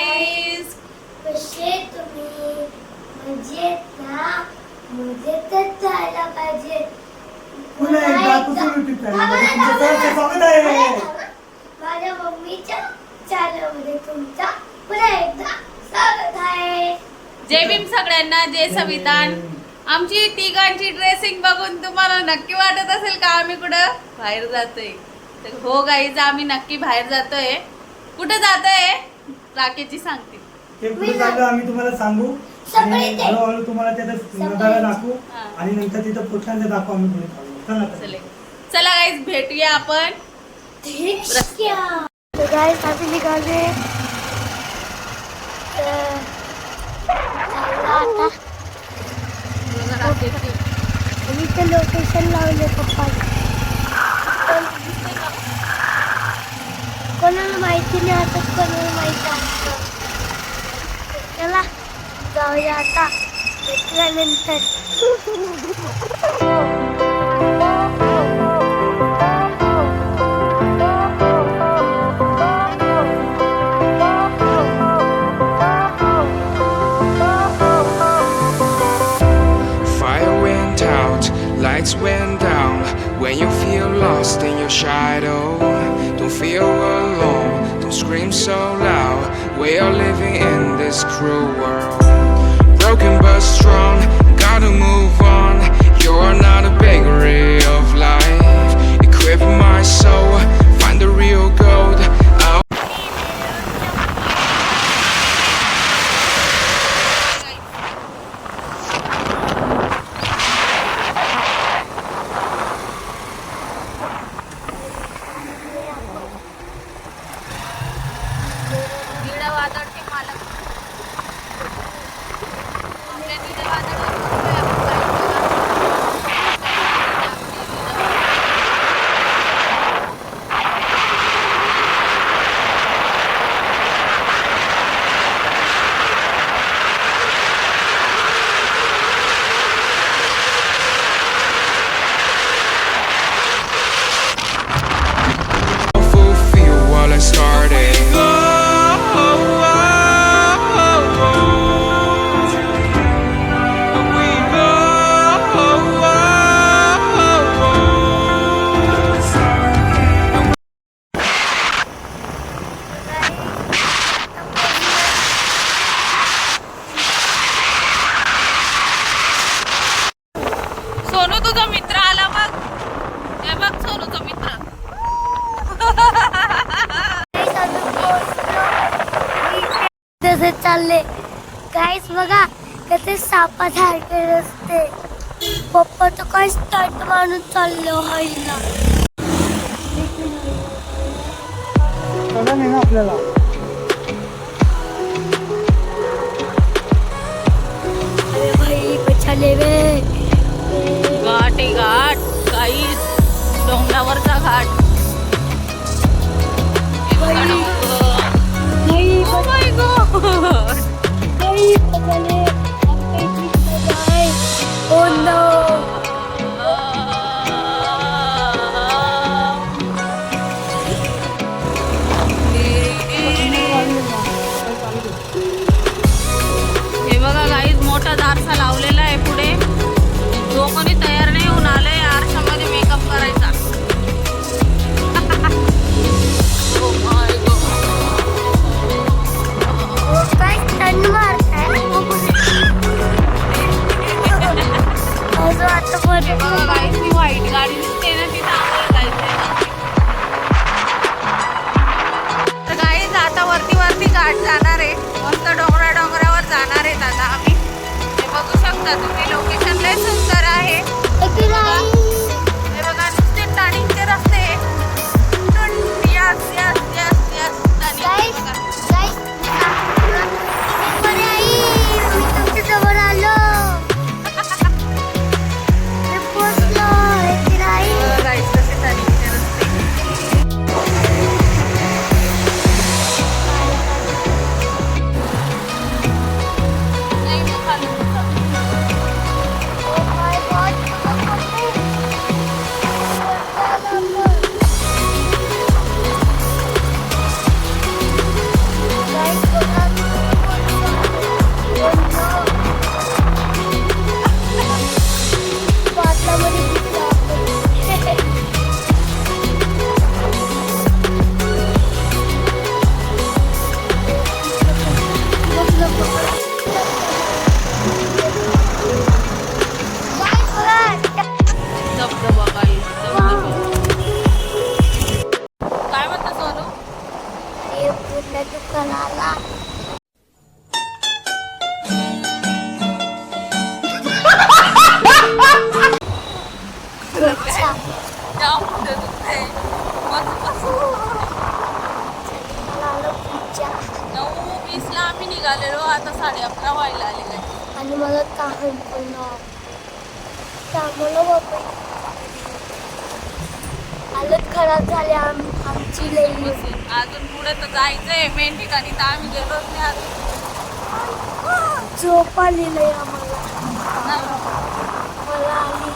Guys कसे तुम्ही म्हणजे ना मजेतच जायला पाहिजे. पुन्हा एकदा कुठून स्वागत आहे. माझ्या मम्मीच्या चॅनलमध्ये तुमचा पुन्हा एकदा स्वागत आहे. जय भीम सगळ्यांना जय संविधान आमची तिघांची ड्रेसिंग बघून तुम्हाला नक्की वाटत असेल का आम्ही कुठं बाहेर जातोय? हो गाईज आम्ही नक्की बाहेर जातोय. कुठं जातोय? राकेची सांगते ते कुठे चाललो आम्ही तुम्हाला सांगू. सगळे आणि ते. हळूहळू तुम्हाला त्याचा नजारा दाखवू. हा. आणि नंतर तिथं पोचल्यानंतर दाखवू आम्ही पुढे चाललो चला तर. चले. चला गाईज भेटूया आपण. मी ते लोकेशन लावले पप्पा कोणाला माहिती नाही आता कोणाला माहिती असतं. चला जाऊया आता. भेटल्यानंतर are living in this cruel world. Broken but strong, काहीच बघा कसे सापासारखे रस्ते. पप्पा तर काय स्टंट मारून चाललो नाही ना आपल्याला. अरे भाई बचाले वे. हे बघा गाईज मोठा दारसा लावलेला आहे पुढे. ती व्हाईट गाडी दिसते ना ती आम्हाला जायचंय तर गाईज आता वरती वरती गाठ जाणार निघालेलो आता साडे अकरा व्हायला आले काय? आणि मला तहान पण त्यामुळं बाबा हालत खराब झाली आम आमची लई अजून पुढे तर जायचंय मेन ठिकाणी तर आम्ही गेलोच नाही अजून. झोप आलेलं आहे आम्हाला. नाही. मला आली.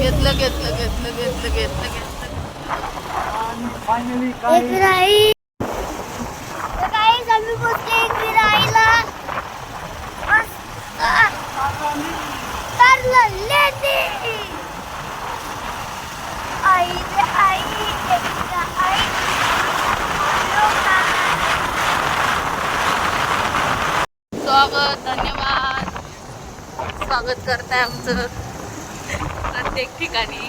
घेतलं घेतलं घेतलं घेतलं घेतलं घेतलं. फायनली काय आम्ही बसले एक राईला. मस्त. कारलं लेते आई रे आई. एकदा आई. स्वागत धन्यवाद. स्वागत करताय आमचं प्रत्येक ठिकाणी.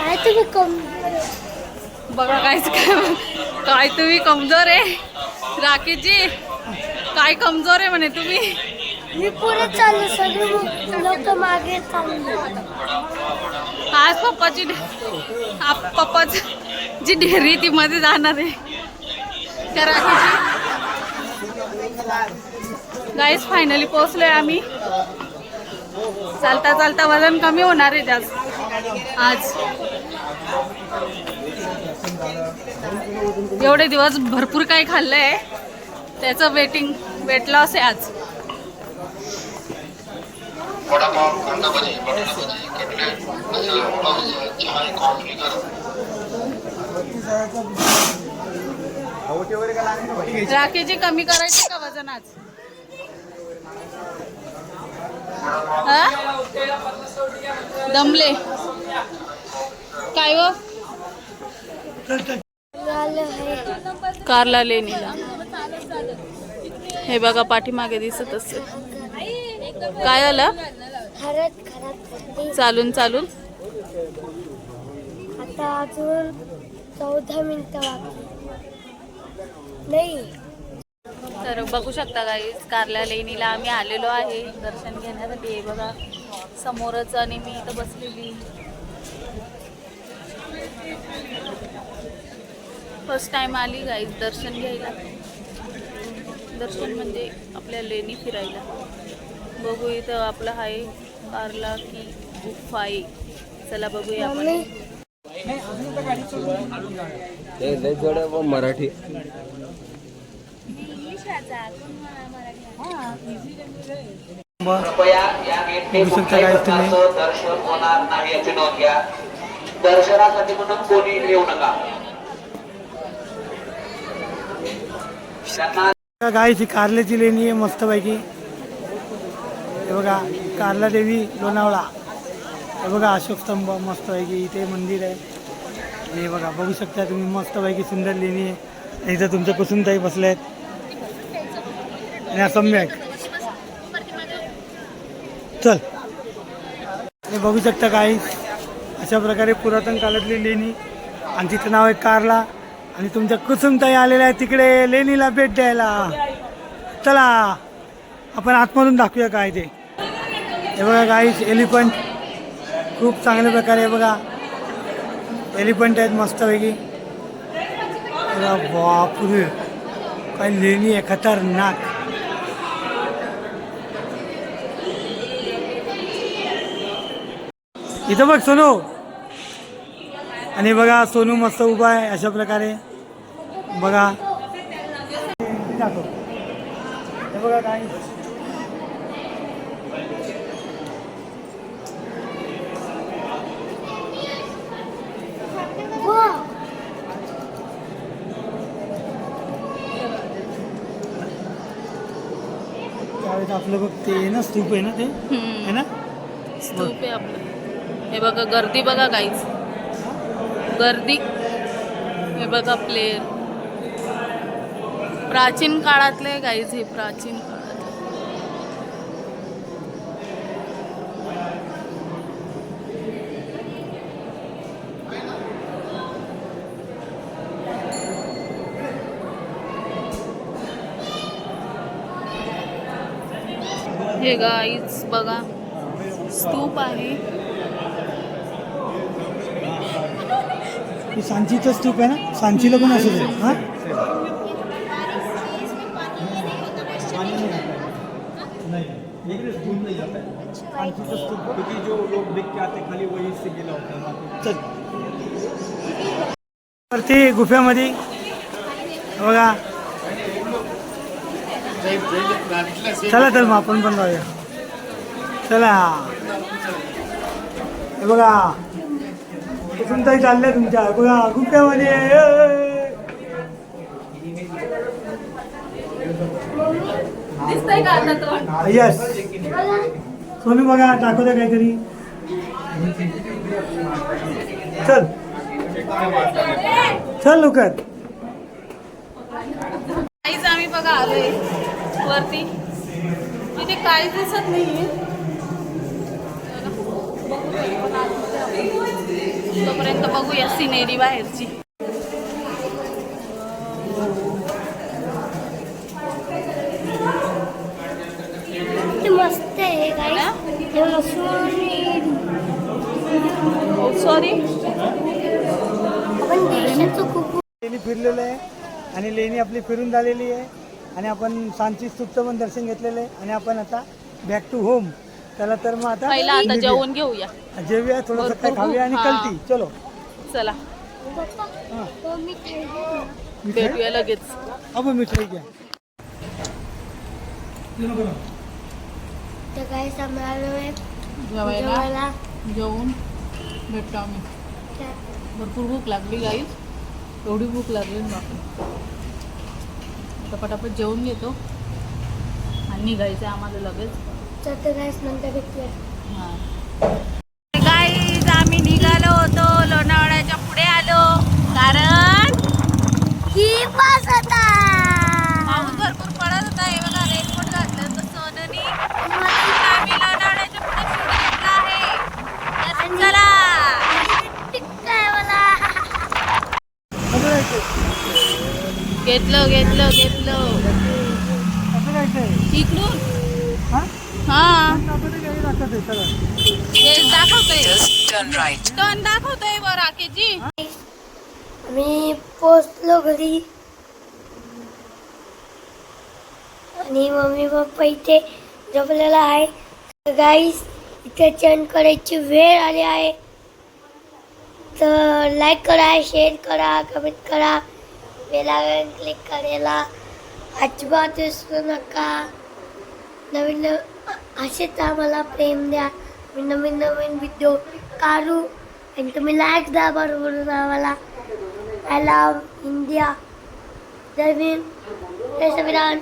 काय तुम्ही कम बघा काय काय तुम्ही कमजोर आहे? राकेशजी काय कमजोर आहे म्हणे तुम्ही? मी पुढे चाललो सगळे लोक मागे आज पप्पाची आप पप्पाच जी डेअरी ती मध्ये जाणार आहे. त्या राकेशजी गाईज फायनली पोहोचलोय आम्ही. चालता चालता वजन कमी होणार आहे त्याच आज. एवढे दिवस भरपूर काही खाल्लंय. त्याचं वेटिंग वेट लॉस आहे आज. वडापाव कांदा बटाटा कटलेट मसाला चहा कॉफी राखेची कमी करायची का वजन आज हा? दमले. काय व? कारला लेणीला. हे बघा पाठीमागे दिसत असेल. काय आलं? चालून चालून. आता अजून चौदा मिनिटं बाकी. नाही. तर बघू शकता काही कारला लेणीला आम्ही आलेलो आहे दर्शन घेण्यासाठी. हे बघा समोरच आणि मी इथं बसलेली. फर्स्ट टाइम आली गाईज दर्शन घ्यायला. दर्शन म्हणजे आपल्या लेणी फिरायला. बघू इथं आपलं आहे कारला की गुफा आहे. चला बघूया आपण. मराठी. कृपया या गेटने बघू शकता कुठल्याही guys तुम्ही. प्रकारचं दर्शन होणार नाही याची नोंद घ्या. दर्शनासाठी म्हणून कोणी येऊ नका. त्यांना गायची कारल्याची लेणी आहे मस्तपैकी. हे बघा कारला देवी लोणावळा. हे बघा अशोक स्तंभ मस्तपैकी इथे मंदिर आहे. हे बघा बघू शकता तुम्ही मस्तपैकी सुंदर लेणी आहे. इथं तुमच्या कुसुमताई बसल्या आहेत आणि असम्यक चल. हे बघू शकता काही अशा प्रकारे पुरातन काळातली लेणी. आणि तिचं नाव आहे कारला. आणि तुमच्या कुसुमताई आलेल्या आहे तिकडे लेणीला भेट द्यायला. चला. आपण आतमधून दाखवूया काय ते. हे बघा गाईस एलिफंट खूप चांगल्या प्रकारे बघा. एलिफंट आहेत मस्तपैकी. हे बापरे. काय लेणी आहे खतरनाक. इथं बघ सोनू. आणि बघा सोनू मस्त उभा आहे अशा प्रकारे. बघा. दाखव. हे बघा काय आपलं बघ ते आहे ना स्तूप आहे ना ते? आहे ना? स्तूप आहे आपलं. हे बघा गर्दी बघा काहीच गर्दी. हे बघा प्लेन प्राचीन काळातले गाईज हे प्राचीन काळातले म्हणजे हे गाईच बघा. स्तूप आहे. सांचीचं स्तूप आहे ना? सांचीला पण असं आहे तर ते गुफ्यामध्ये. बघा. चला तर मग आपण पण जाऊया. चला. हे बघा. कुठून ताई चाललंय तुमच्या. बघा तो यस सोनू बघा दाखवते काहीतरी. चल. चल लवकर. काहीच आम्ही बघा आलोय. वरती. तिथे काहीच दिसत नाहीये. तोपर्यंत बघूया सिनेरी बाहेरची. मस्त आहे हे? सॉरी आपण देशाचं खूप लेणी फिरलेलं आहे आणि लेणी आपली फिरून झालेली आहे. आणि आपण सांची स्तूपचं पण दर्शन घेतलेलं आहे. आणि आपण आता बॅक टू होम त्याला तर मग आता पहिला आता. जेवण घेऊया. जेवूया थोडंसं काय खाऊया आणि कलती चलो. चला. मिठाई भेटूया लगेच. अब मिठाई घ्या. तर जेवायला जेवायला. जेवून भेटतो आम्ही. भरपूर भूक लागली गाईच एवढी भूक लागली ना. बापरे आता पटापट जेवून घेतो. आणि निघायचं आहे आम्हाला लगेच. तर नंतर भेटूया. गाईज आम्ही निघालो होतो. लोणावळ्याच्या पुढे आलो. कारण ही बस आता पाऊस भरपूर पडत होता हे बघा रेनकोट घातलं होतं सोननी आम्ही लोणावळ्याच्या पुढे शूट घेतला आहे तर चला काय मला कसं जायचं घेतलं घेतलं घेतलं. इकडून? हा? हा. दाखवतोय. वर मी पोचलो घरी. आणि मम्मी पप्पा इथे झोपलेला आहे. गाईस इथे चेंज करायची वेळ आली आहे. तर लाईक करा शेअर करा कमेंट करा. बेलायकन क्लिक करायला अजिबात विसरू नका. नवीन नवीन असेच आम्हाला प्रेम द्या. मी नवीन नवीन व्हिडिओ काढू. आणि तुम्ही लाईक द्या बरोबर आम्हाला. आय लव इंडिया जय भीम. जय संविधान.